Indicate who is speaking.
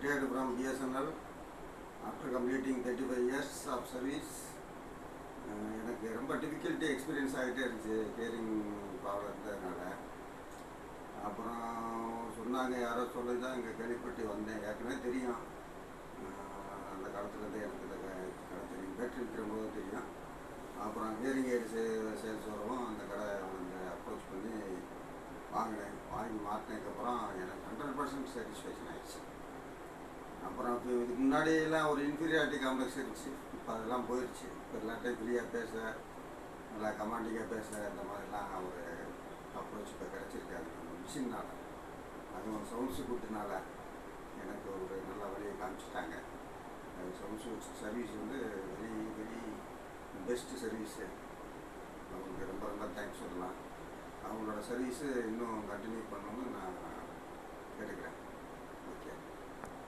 Speaker 1: from BSNL after completing 35 years of service uh, எனக்கு ரொம்ப difficulty experience ஆகிட்டே இருந்துச்சு கேரிங் பவர் இருந்ததுனால. அப்புறம் சொன்னாங்க யாரோ சொல்லி தான் இங்கே கேள்விப்பட்டு வந்தேன். ஏற்கனவே தெரியும். அந்த காலத்துலேருந்து எனக்கு இந்த கடை தெரியும். பேட்டரி விற்கிறபோது தெரியும். அப்புறம் ஹியரிங் எய்ட்ஸு சேல்ஸ் வரவும் அந்த கடை வந்து அப்ரோச் பண்ணி வாங்கினேன். வாங்கி மாற்றினதுக்கப்புறம் எனக்கு ஹண்ட்ரட் பர்சன்ட் சாட்டிஸ்ஃபேக்ஷன் ஆயிடுச்சு. அப்புறம் இப்போ இதுக்கு முன்னாடியெல்லாம் ஒரு இன்ஃபீரியாரிட்டி காம்ப்ளெக்ஸ் இருந்துச்சு. இப்போ அதெல்லாம் போயிடுச்சு இப்போ எல்லாத்தையும் ஃப்ரீயாக பேச நல்லா கமாண்டிங்காக பேச இந்த மாதிரிலாம் ஒரு அப்ரோச் இப்போ கிடச்சிருக்காரு அந்த மிஷினால் அதுவும் சவுண்ட்ஸு கூட்டினால எனக்கு ஒரு நல்ல வழியை காமிச்சிட்டாங்க. சவுண்ட்ஸ் சர்வீஸ் வந்து வெரி வெரி பெஸ்ட்டு சர்வீஸு அவங்களுக்கு ரொம்ப ரொம்ப தேங்க்ஸ் சொல்லலாம். அவங்களோட சர்வீஸு இன்னும் கண்டினியூ பண்ணணும்.